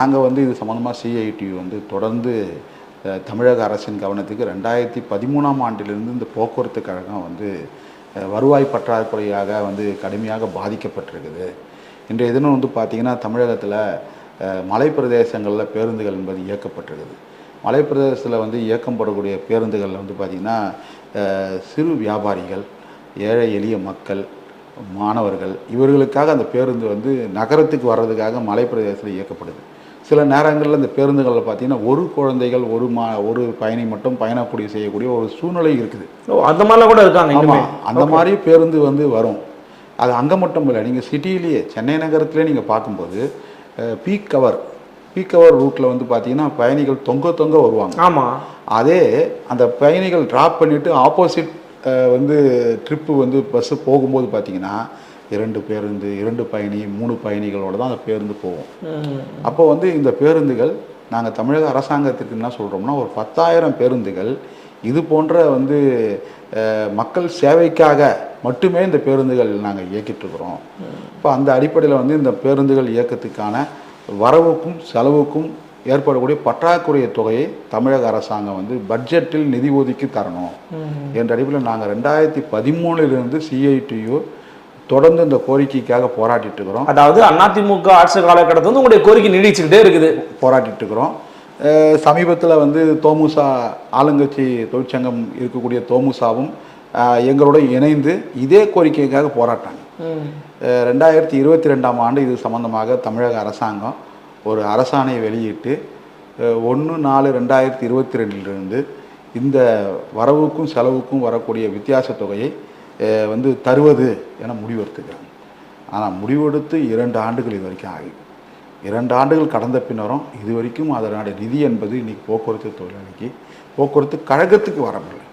நாங்கள் வந்து இது சம்மந்தமாக சிஐடி வந்து தொடர்ந்து தமிழக அரசின் கவனத்துக்கு ரெண்டாயிரத்தி பதிமூணாம் ஆண்டிலிருந்து இந்த போக்குவரத்து கழகம் வந்து வருவாய் பற்றாக்குறையாக வந்து கடுமையாக பாதிக்கப்பட்டிருக்குது. இன்றைய தினம் வந்து பார்த்திங்கன்னா தமிழகத்தில் மலைப்பிரதேசங்களில் பேருந்துகள் என்பது இயக்கப்பட்டிருக்குது. மலைப்பிரதேசத்தில் வந்து இயக்கப்படக்கூடிய பேருந்துகளில் வந்து பார்த்திங்கன்னா சிறு வியாபாரிகள் ஏழை எளிய மக்கள் மாணவர்கள் இவர்களுக்காக அந்த பேருந்து வந்து நகரத்துக்கு வர்றதுக்காக மலைப்பிரதேசத்தில் இயக்கப்படுது. சில நேரங்களில் இந்த பேருந்துகளில் பார்த்தீங்கன்னா ஒரு குழந்தைகள் ஒரு மா ஒரு பயணி மட்டும் பயணக்கூடிய செய்யக்கூடிய ஒரு சூழ்நிலை இருக்குது. அந்த மாதிரிலாம் கூட இருக்காங்க ஆமாம் அந்த மாதிரி பேருந்து வந்து வரும். அது அங்கே மட்டும் இல்லை நீங்கள் சிட்டிலேயே சென்னை நகரத்திலே நீங்கள் பார்க்கும்போது பீக் கவர் பீக் கவர் ரூட்டில் வந்து பார்த்தீங்கன்னா பயணிகள் தொங்க தொங்க வருவாங்க. ஆமா. அதே அந்த பயணிகள் ட்ராப் பண்ணிவிட்டு ஆப்போசிட் வந்து ட்ரிப்பு வந்து பஸ்ஸு போகும்போது பார்த்தீங்கன்னா இரண்டு பேருந்து இரண்டு பயணி மூணு பயணிகளோட தான் அந்த பேருந்து போகும் ம். அப்போ வந்து இந்த பேருந்துகள் நாங்கள் தமிழக அரசாங்கத்திற்கு என்ன சொல்கிறோம்னா ஒரு பத்தாயிரம் பேருந்துகள் இது போன்ற வந்து மக்கள் சேவைக்காக மட்டுமே இந்த பேருந்துகள் நாங்கள் இயக்கிட்டு இருக்கிறோம். இப்போ அந்த அடிப்படையில் வந்து இந்த பேருந்துகள் இயக்கத்துக்கான வரவுக்கும் செலவுக்கும் ஏற்படக்கூடிய பற்றாக்குறை தொகையை தமிழக அரசாங்கம் வந்து பட்ஜெட்டில் நிதி ஒதுக்கி தரணும். என்ற அடிப்படையில் நாங்கள் ரெண்டாயிரத்தி பதிமூணுலேருந்து சிஐடியு தொடர்ந்து இந்த கோரிக்கைக்காக போராடிட்டு இருக்கிறோம். அதாவது அதிமுக ஆட்சி காலகட்டத்தில் வந்து உங்களுடைய கோரிக்கை நீடிச்சுக்கிட்டே இருக்குது. போராடிட்டு இருக்கிறோம். சமீபத்தில் வந்து தோமுசா ஆளுங்கட்சி தொழிற்சங்கம் இருக்கக்கூடிய தோமுசாவும் எங்களோட இணைந்து இதே கோரிக்கைக்காக போராட்டாங்க. ரெண்டாயிரத்தி இருபத்தி ரெண்டாம் ஆண்டு இது சம்பந்தமாக தமிழக அரசாங்கம் ஒரு அரசாணை வெளியிட்டு ஒன்று நாலு ரெண்டாயிரத்தி இருபத்தி ரெண்டிலிருந்து இந்த வரவுக்கும் செலவுக்கும் வரக்கூடிய வித்தியாச தொகையை வந்து தருவது என முடிவெடுத்துக்கிறாங்க. ஆனால் முடிவெடுத்து இரண்டு ஆண்டுகள் இது வரைக்கும் ஆகி. இரண்டு ஆண்டுகள் கடந்த பின்னரும் இது வரைக்கும் அதனுடைய நிதி என்பது இன்னைக்கு போக்குவரத்து தொழிலாளிக்கு போக்குவரத்து கழகத்துக்கு வரவில்லை.